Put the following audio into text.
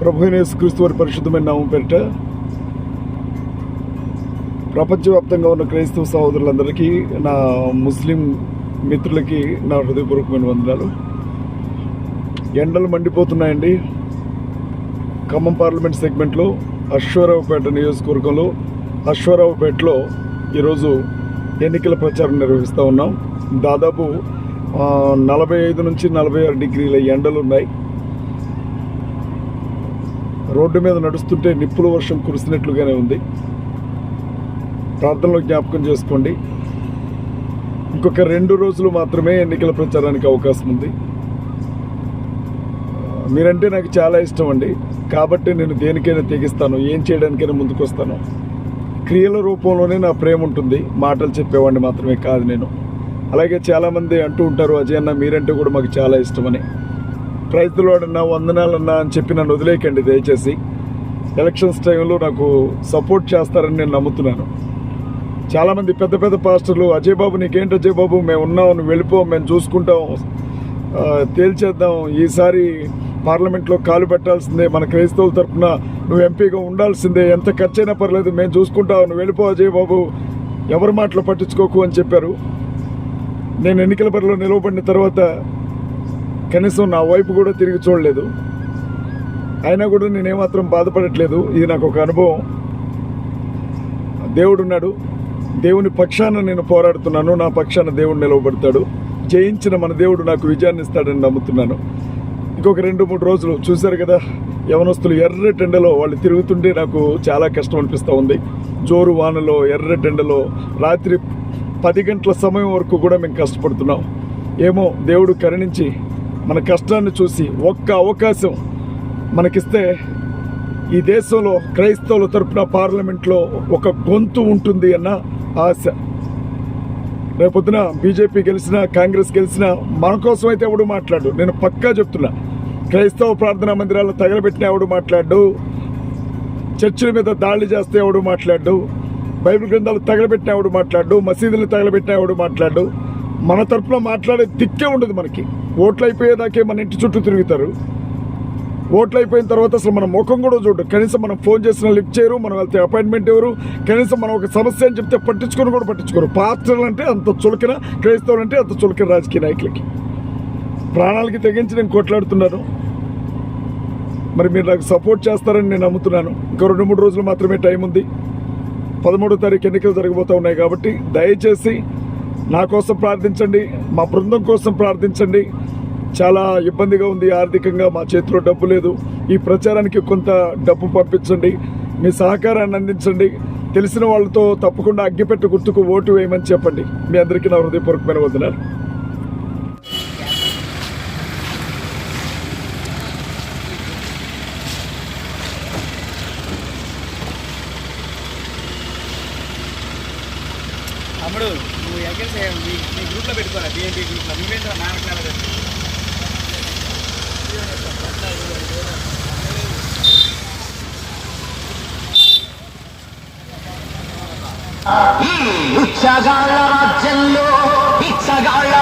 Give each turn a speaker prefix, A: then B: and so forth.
A: ప్రభునేసు క్రీస్తు వారి పరిశుద్ధమైన నామం పేరిట ప్రపంచవ్యాప్తంగా ఉన్న క్రైస్తవ సహోదరులందరికీ నా ముస్లిం మిత్రులకి నా హృదయపూర్వకమైన వందనాలు. ఎండలు మండిపోతున్నాయండి. ఖమ్మం పార్లమెంట్ సెగ్మెంట్లో అశ్వరావుపేట నియోజకవర్గంలో అశ్వరావుపేటలో ఈరోజు ఎన్నికల ప్రచారం నిర్వహిస్తూ ఉన్నాం. దాదాపు నలభై ఐదు నుంచి నలభై ఆరు డిగ్రీల ఎండలు ఉన్నాయి రోడ్డు మీద నడుస్తుంటే నిప్పుల వర్షం కురిసినట్లుగానే ఉంది. ప్రార్థనలో జ్ఞాపకం చేసుకోండి. ఇంకొక రెండు రోజులు మాత్రమే ఎన్నికల ప్రచారానికి అవకాశం ఉంది. మీరంటే నాకు చాలా ఇష్టం అండి. కాబట్టి నేను దేనికైనా తెగిస్తాను ఏం చేయడానికైనా ముందుకు వస్తాను క్రియల రూపంలోనే నా ప్రేమ ఉంటుంది. మాటలు చెప్పేవాడిని మాత్రమే కాదు నేను. అలాగే చాలామంది అంటూ ఉంటారు అజయ్ అన్న మీరంటే కూడా మాకు చాలా ఇష్టమని. ప్రైజ్లోడన్నా వందనాలన్నా అని చెప్పి నన్ను వదిలేయకండి దయచేసి. ఎలక్షన్స్ టైంలో నాకు సపోర్ట్ చేస్తారని నేను నమ్ముతున్నాను. చాలామంది పెద్ద పెద్ద పాస్టర్లు అజయ్ బాబు నీకేంటి అజయ్ బాబు? మేము ఉన్నాం నువ్వు వెళ్ళిపో మేము చూసుకుంటాం. తేల్చేద్దాం. ఈసారి పార్లమెంట్లో కాలు పెట్టాల్సిందే. మన క్రైస్తవుల తరపున నువ్వు ఎంపీగా ఉండాల్సిందే. ఎంత ఖర్చైనా పర్లేదు మేము చూసుకుంటాం. నువ్వు వెళ్ళిపో అజయ్ బాబు. ఎవరి మాటలు పట్టించుకోకు అని చెప్పారు. నేను ఎన్నికల బరిలో నిలవబడిన తర్వాత కనీసం నా వైపు కూడా తిరిగి చూడలేదు. అయినా కూడా నేనేమాత్రం బాధపడట్లేదు. ఇది నాకు ఒక అనుభవం. దేవుడు ఉన్నాడు దేవుని పక్షాన నేను పోరాడుతున్నాను. నా పక్షాన దేవుడు నిలవబడతాడు. జయించిన మన దేవుడు నాకు విజయాన్ని ఇస్తాడని నమ్ముతున్నాను. ఇంకొక రెండు మూడు రోజులు చూశారు కదా యవనస్తులు ఎర్రటిండలో వాళ్ళు తిరుగుతుంటే నాకు చాలా కష్టం అనిపిస్తూ ఉంది. జోరు వానలో ఎర్రటిండలో రాత్రి పది గంటల సమయం వరకు కూడా మేము కష్టపడుతున్నాం. ఏమో దేవుడు కరుణించి మన కష్టాన్ని చూసి ఒక్క అవకాశం మనకిస్తే ఈ దేశంలో క్రైస్తవుల తరపున పార్లమెంట్లో ఒక గొంతు ఉంటుంది అన్న ఆశ. రేపొద్దున బీజేపీ గెలిచినా కాంగ్రెస్ గెలిచినా మన కోసం అయితే ఎవడు మాట్లాడు? నేను పక్కా చెప్తున్నా. క్రైస్తవ ప్రార్థనా మందిరాలు తగలబెట్టిన ఎవడు మాట్లాడు? చర్చిల మీద దాడి చేస్తే ఎవడు మాట్లాడు? బైబిల్ గ్రంథాలు తగలబెట్టిన ఎవడు మాట్లాడు? మసీదులు తగలబెట్టిన ఎవడు మాట్లాడు? మన తరపున మాట్లాడే దిక్కే ఉండదు మనకి. ఓట్లు అయిపోయేదాకే మన ఇంటి చుట్టూ తిరుగుతారు. ఓట్లు అయిపోయిన తర్వాత అసలు మన ముఖం కూడా చూడు కనీసం మనం ఫోన్ చేసిన లిఫ్ట్ చేయరు మనం వెళ్తే అపాయింట్మెంట్ ఎవరు కనీసం మనం ఒక సమస్య అని చెప్తే పట్టించుకొని కూడా పట్టించుకోరు. పాత్రలు అంటే అంత చులకన క్రైస్తవులు అంటే అంత చులకన రాజకీయ నాయకులకి. ప్రాణాలకి తెగించి నేను కొట్లాడుతున్నాను. మరి మీరు నాకు సపోర్ట్ చేస్తారని నేను నమ్ముతున్నాను. ఇంకా రెండు మూడు రోజులు మాత్రమే టైం ఉంది. పదమూడో తారీఖు ఎన్నికలు జరగబోతూ ఉన్నాయి కాబట్టి దయచేసి నా కోసం ప్రార్థించండి మా బృందం కోసం ప్రార్థించండి. చాలా ఇబ్బందిగా ఉంది ఆర్థికంగా మా చేతిలో డబ్బు లేదు. ఈ ప్రచారానికి కొంత డబ్బు పంపించండి మీ సహకారాన్ని అందించండి. తెలిసిన వాళ్ళతో తప్పకుండా అగ్గిపెట్టు గుర్తుకు ఓటు వేయమని చెప్పండి. మీ అందరికీ నా హృదయపూర్వకమైన వదినారు
B: తమ్ముడు నువ్వు ఎక్కడ మీ గ్రూప్లో పెట్టుకోవాలి బిఎంపీ గ్రూప్లో నువ్వేంట్రా? ఈ
C: ఉచ్చగాళ్ళ రాజ్యంలో పిచ్చగాళ్ళ